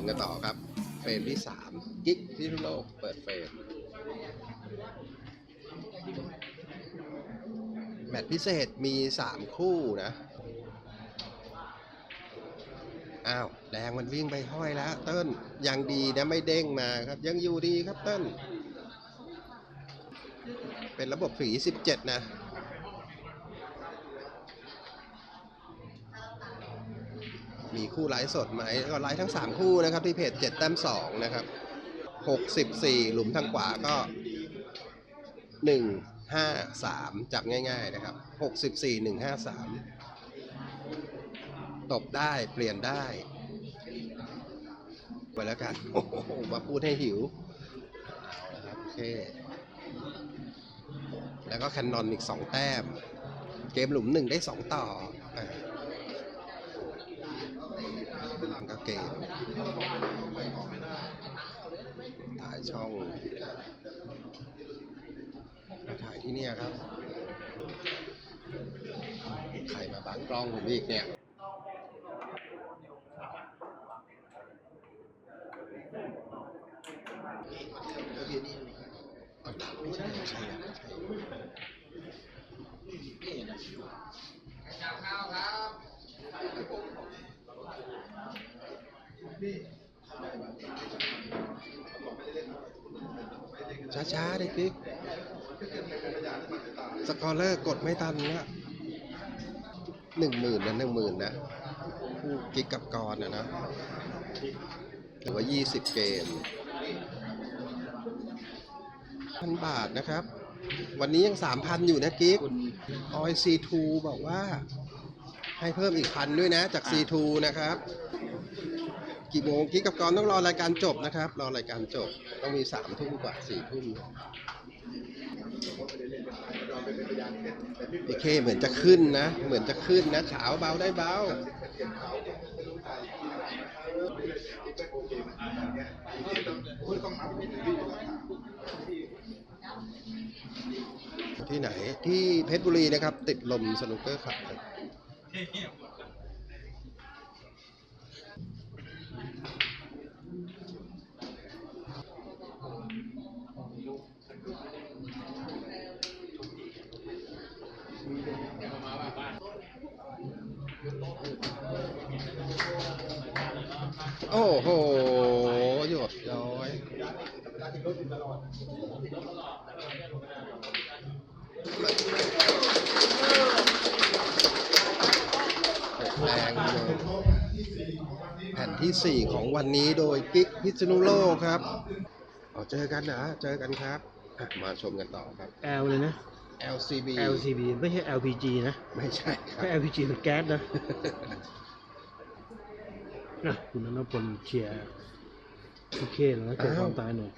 มกันต่อครับ เฟรมที่สามกิ๊กที่โลกเปิดเฟรมแมตช์พิเศษมีสามคู่นะอ้าวแดงมันวิ่งไปห้อยแล้ว เติ้ลยังดีนะไม่เด้งมาครับ ยังอยู่ดีครับเติ้ลเป็นระบบฝี 17 นะ มีคู่ไลฟ์สดไหมก็ไลฟ์ทั้ง 3 คู่นะครับที่เพจ7แต้ม2นะครับ64 หลุมทางขวาก็ 1 5 3 จับง่าย ๆนะครับ 64 1 5 3 ตบได้เปลี่ยนได้ ไปแล้วกัน โอ้โห มาพูดให้หิวโอเค แล้วก็แคนนอนอีก 2 แต้ม เกมหลุมหนึ่งได้ 2 ต่อ อะก็เกมถ่ายช่องมาถ่ายที่เนี่ยครับ ใครมาบังกล้องผมอีกเนี่ยไม่ใช่ไม่ใช่ไม่ใช่ ช้าๆดิกิ๊กสกอร์เลอร์กดไม่ทันละหนึ่งหมื่นนะหนึ่งหมื่นนะคู่กิ๊กกับกรนะนะหรือว่ายี่สิบเกมพันบาทนะครับ วันนี้ยังสามพันอยู่นะกิ๊กออยซีทูบอกว่า ให้เพิ่มอีกพันด้วยนะ จาก C2 นะครับ กี่โมงกิ๊กกับกรต้องรอรายการจบนะครับ รอรายการจบต้องมีสามทุ่มกว่าสี่ทุ่มพีเคเหมือนจะขึ้นนะ เหมือนจะขึ้นนะขาวเบาได้เบาที่ไหนที่เพชรบุรีนะครับ ติดลมสนุกเกอร์ขับ อ้โหหยดย้อยแรงเลยแผ่นที่ 4 ของวันนี้โดยกิ๊กพิษณุโลกครับอ๋อเจอกันนะ เจอกันครับอะมาชมกันต่อครับ L เลยนะ LCB LCB ไม่ใช่ LPG นะ ไม่ใช่ครับ ถ้า LPG เป็นแก๊สนะ นะคุณนันทพลเชียร์โอเคแล้วนะเกิดความตายหน่อย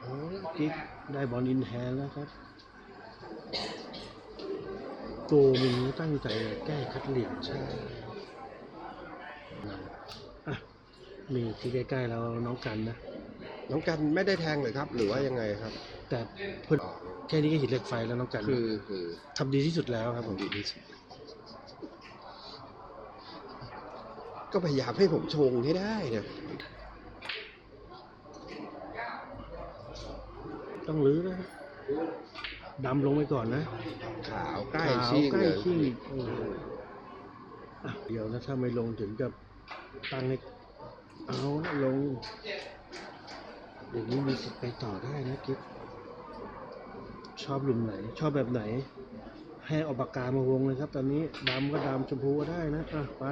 โอ้ยกิ๊กได้บอลอินแฮนด์แล้วครับโกมินตั้งใจแก้คัดเหลี่ยมใช่อะมีที่ใกล้ๆแล้วน้องกันนะ น้องกันไม่ได้แทงเลยครับ หรือว่ายังไงครับ แต่เพื่อน แค่นี้ก็หินเหล็กไฟแล้วน้องกันคือคือทำดีที่สุดแล้วครับผมดีที่สุดก็พยายามให้ผมชงให้ได้นะต้องลื้อนะดำลงไปก่อนนะ ขาวใกล้ขาวชิ่งใกล้เลยชิ่งโอ้โหอะเดี๋ยวนะถ้าไม่ลงถึงกับตั้งให้เอาละลงอย่างนี้มีสิทธิ์ไปต่อได้นะกิ๊บ ชอบหลุมไหน ชอบแบบไหน ให้เอาปากกามาวงเลยครับ ตอนนี้ดำก็ดำชมพูก็ได้นะอะไป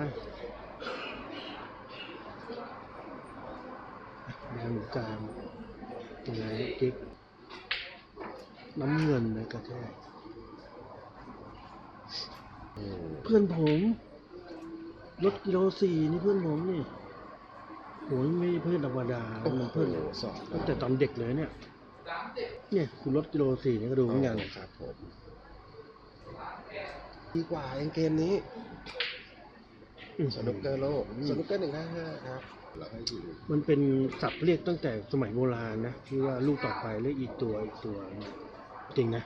อะแดงหรือกลางยังไงกิ๊กน้ำเงินนะกระแทกอืมเพื่อนผมรถกิโลสี่นี่เพื่อนผมนี่โหยไม่เพื่อนธรรมดาโอ้มันโหเพื่อนสอบตั้งแต่ตอนเด็กเลยเนี่ย เนี่ยคุณรถกิโลสี่นี่ก็ดูเหมือนกันครับผมดีกว่าเองเกมนี้อืมสนุกเกอร์โลกสนุกเกอร์หนึ่งห้าห้าครับแล้วให้ยิงมันเป็นศัพท์เรียกตั้งแต่สมัยโบราณนะที่ว่าลูกต่อไปเรียกอีกตัวอีกตัวจริงนะ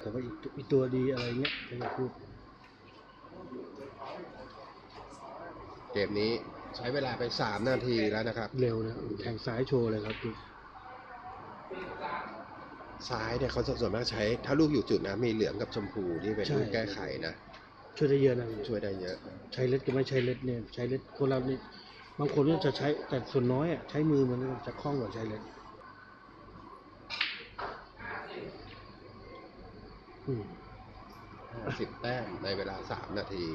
แต่ว่าอีกตัวอีกตัวดีอะไรเงี้ยไม่ได้พูดเกมนี้ใช้เวลาไป3นาทีแล้วนะครับ เร็วนะแข่งซ้ายโชว์เลยครับกิ๊ก ซ้ายเนี่ยเขาส่วนมากใช้ ถ้าลูกอยู่จุดนะมีเหลืองกับชมพูที่เป็นลูกแก้ไขนะช่วยได้เยอะนะช่วยได้เยอะ ใช้เล็ดก็ไม่ใช้เล็ดเนี่ยใช้เล็ดคนเรานี่บางคนก็จะใช้แต่ส่วนน้อยอะใช้มือมันจะคล่องกว่าใช้เล็ดอืม50แต้มในเวลา3นาที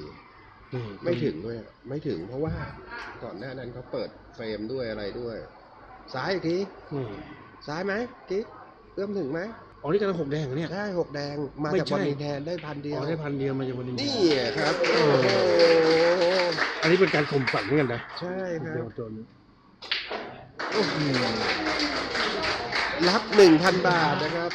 นี่ไม่ถึงด้วยไม่ถึงเพราะว่าก่อนหน้านั้นเขาเปิดเฟรมด้วยอะไรด้วย ซ้ายอีกทีนี่ ซ้ายไหมกิ๊กเอื้อมถึงไหมอ๋อนี่กำลังหกแดงเหรอเนี่ย ได้หกแดงมาไม่จากใช่ บอลนีแทนได้พันเดียวอ๋อได้พันเดียวมาจากวันนี้ นี่ครับโอ้โอ้โหอันนี้เป็นการข่มฝันเหมือนกันนะใช่ครัเดี๋ยบวตัวนี้รับหนึ่งพันบาทนะครับ